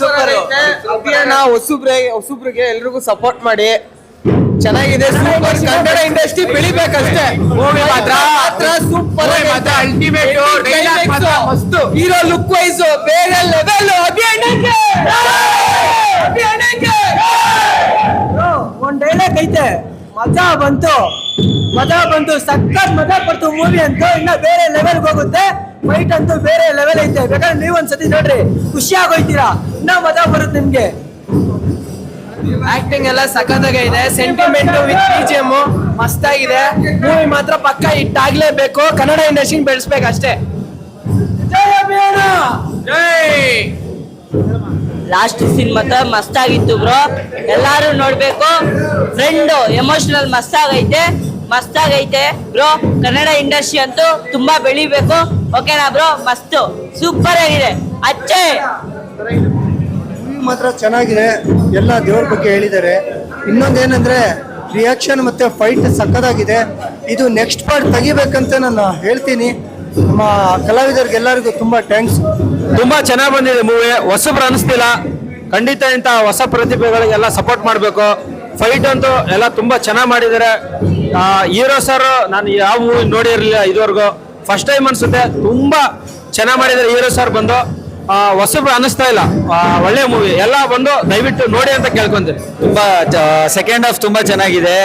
Super ಅಭಿಯಾನ ಹೊಸಬ್ರೆ ಹೊಸಬ್ರಿಗೆ ಎಲ್ರಿಗೂ support ಮಾಡಿ. ಚೆನ್ನಾಗಿದೆ ಸೂಪರ್ ಕನ್ನಡ ಇಂಡಸ್ಟ್ರಿ ಬೆಳಿಬೇಕಷ್ಟೇ. ಮಾತ್ರ. ಸೂಪರ್ ಮಾತ್ರ ಅಲ್ಟಿಮೇಟ್ ಮಸ್ತು. ಹೀರೋ ಲುಕ್ ವೈಸ್ ಬೇರೆ ಲೆವೆಲ್ ಅಭಿಯಾನಕ್ಕೆ. ಅಭಿಯಾನಕ್ಕೆ. ಒಂದ್ ಡೈಲಾಗ್ ಐತೆ. ಮಜಾ ಬಂತು. ಮಜಾ ಬಂತು ಸಖತ್ ಮಜಾ ಪಡ್ತು ಮೂವಿ ಅಂತ. ಇನ್ನ ಬೇರೆ ಲೆವೆಲ್ ಹೋಗುತ್ತೆ. ಫೈಟ್ ಅಂತೂ ಬೇರೆ ಲೆವೆಲ್ ಐತೆ. ಬೇಕಾದ್ರೆ ನೀವ್ ಒಂದ್ಸತಿ ನೋಡ್ರಿ. ಖುಷಿ ಆಗೋಯ್ತೀರಾ? ಇನ್ನ ಮಜಾ ಬರುತ್ತೆ ನಿಮ್ಗೆ. ಆಕ್ಟಿಂಗ್ ಎಲ್ಲ ಸಖತ್ತಾಗೆ ಇದೆ. ಸೆಂಟಿಮೆಂಟ್ ವಿತ್ ಬಿಜಿಎಂ ಮಸ್ತಾಗಿದೆ. ಮೂವಿ ಮಾತ್ರ ಪಕ್ಕ ಇಟ್ಟಾಗ್ಲೇಬೇಕು ಆಗ್ಲೇಬೇಕು ಕನ್ನಡ ಇಂಡಸ್ಟ್ರಿ ಬೆಳೆಸ್ಬೇಕು ಅಷ್ಟೇ ಲಾಸ್ಟ್ ಸೀನ್ ಮಾತ್ರ ಮಸ್ತಾಗಿತ್ತು ಬ್ರೋ ಎಲ್ಲಾರು ನೋಡ್ಬೇಕು. ಫ್ರೆಂಡ್ ಎಮೋಷನಲ್ ಮಸ್ತಾಗೈತೆ. ಮಸ್ತಾಗೈತೆ. ಬ್ರೋ ಕನ್ನಡ ಇಂಡಸ್ಟ್ರಿ ಅಂತೂ ತುಂಬಾ ಬೆಳಿಬೇಕು. ಓಕೆನಾ ಬ್ರೋ? ಮಸ್ತ್. ಸೂಪರ್ ಆಗಿದೆ. ಅಚ್ಚೆ. ಮಾತ್ರ ಚೆನ್ನಾಗಿದೆ. ಎಲ್ಲ ದೇವ್ರ ಬಗ್ಗೆ ಹೇಳಿದ್ದಾರೆ. ಇನ್ನೊಂದೇನಂದ್ರೆ ರಿಯಾಕ್ಷನ್ ಮತ್ತೆ ಫೈಟ್ ಸಕ್ಕದಾಗಿದೆ ಇದು ನೆಕ್ಸ್ಟ್ ಪಾರ್ಟ್ ತೆಗಿಬೇಕಂತ ನಾನು ಹೇಳ್ತೀನಿ. ನಮ್ಮ ಕಲಾವಿದರಿಗೆಲ್ಲರಿಗೂ ತುಂಬಾ ಥ್ಯಾಂಕ್ಸ್ ತುಂಬಾ ಚೆನ್ನಾಗಿ ಬಂದಿದೆ ಮೂವಿ ಹೊಸಬ್ರು ಅನಿಸ್ತಿಲ್ಲ. ಖಂಡಿತ ಇಂಥ ಹೊಸ ಪ್ರತಿಭೆಗಳಿಗೆಲ್ಲ ಸಪೋರ್ಟ್ ಮಾಡಬೇಕು. ಫೈಟ್ ಅಂತೂ ಎಲ್ಲ ತುಂಬಾ ಚೆನ್ನಾಗಿ ಮಾಡಿದ್ದಾರೆ. ಹೀರೋ ಸರ್ ನಾನು ಯಾವ ಮೂವಿ ನೋಡಿರಲಿಲ್ಲ ಇದುವರೆಗೂ. ಫಸ್ಟ್ ಟೈಮ್ ಅನ್ಸುತ್ತೆ. ತುಂಬಾ ಚೆನ್ನಾಗಿ ಮಾಡಿದ್ದಾರೆ ಹೀರೋ ಸರ್ ಬಂದು. ಹೊಸಬ್ರು ಅನಿಸ್ತಾ ಇಲ್ಲ. ಒಳ್ಳೆ ಮೂವಿ ಎಲ್ಲ ಬಂದು ದಯವಿಟ್ಟು ನೋಡಿ ಅಂತ ಕೇಳ್ಕೊಂತೀನಿ. ತುಂಬಾ ಸೆಕೆಂಡ್ ಹಾಫ್ ತುಂಬಾ ಚೆನ್ನಾಗಿದೆ.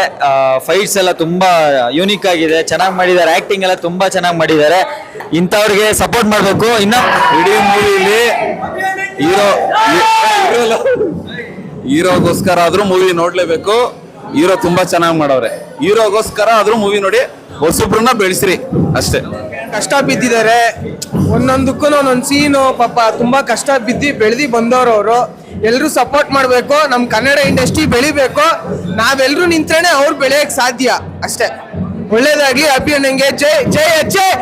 ಫೈಟ್ಸ್ ಎಲ್ಲ ತುಂಬಾ ಯೂನಿಕ್ ಆಗಿದೆ. ಚೆನ್ನಾಗಿ ಮಾಡಿದ್ದಾರೆ. ಆಕ್ಟಿಂಗ್ ಎಲ್ಲ ತುಂಬಾ ಚೆನ್ನಾಗಿ ಮಾಡಿದ್ದಾರೆ. ಇಂಥವ್ರಿಗೆ ಸಪೋರ್ಟ್ ಮಾಡಬೇಕು. ಇನ್ನ ಇಡೀ ಮೂವಿಲಿ ಹೀರೋ ಹೀರೋಗೋಸ್ಕರ ಆದ್ರೂ ಮೂವಿ ನೋಡ್ಲೇಬೇಕು. ಹೀರೋ ತುಂಬಾ ಚೆನ್ನಾಗಿ ಮಾಡವ್ರೆ. ಹೀರೋಗೋಸ್ಕರ ಆದ್ರೂ ಮೂವಿ ನೋಡಿ ಹೊಸಬ್ರನ್ನ ಬೆಳೆಸ್ರಿ ಅಷ್ಟೇ. ಕಷ್ಟ ಬಿದ್ದಿದ್ದಾರೆ. ಒಂದೊಂದಕ್ಕೂ ಒಂದೊಂದು ಸೀನು ಪಾಪ ತುಂಬಾ ಕಷ್ಟ ಬಿದ್ದಿ ಬೆಳೆದಿ ಬಂದವರು ಅವರು. ಎಲ್ಲರೂ ಸಪೋರ್ಟ್ ಮಾಡಬೇಕು. ನಮ್ಮ ಕನ್ನಡ ಇಂಡಸ್ಟ್ರಿ ಬೆಳಿಬೇಕು. ನಾವೆಲ್ಲರೂ ನಿಂತೇನೆ ಅವ್ರು ಬೆಳೆಯಕ್ಕೆ ಸಾಧ್ಯ. ಅಷ್ಟೇ. ಒಳ್ಳೇದಾಗ್ಲಿ ಅಭಿಯಣ್ಣಂಗೆ ಜೈ ಜೈ ಅಜ್ಜಯ್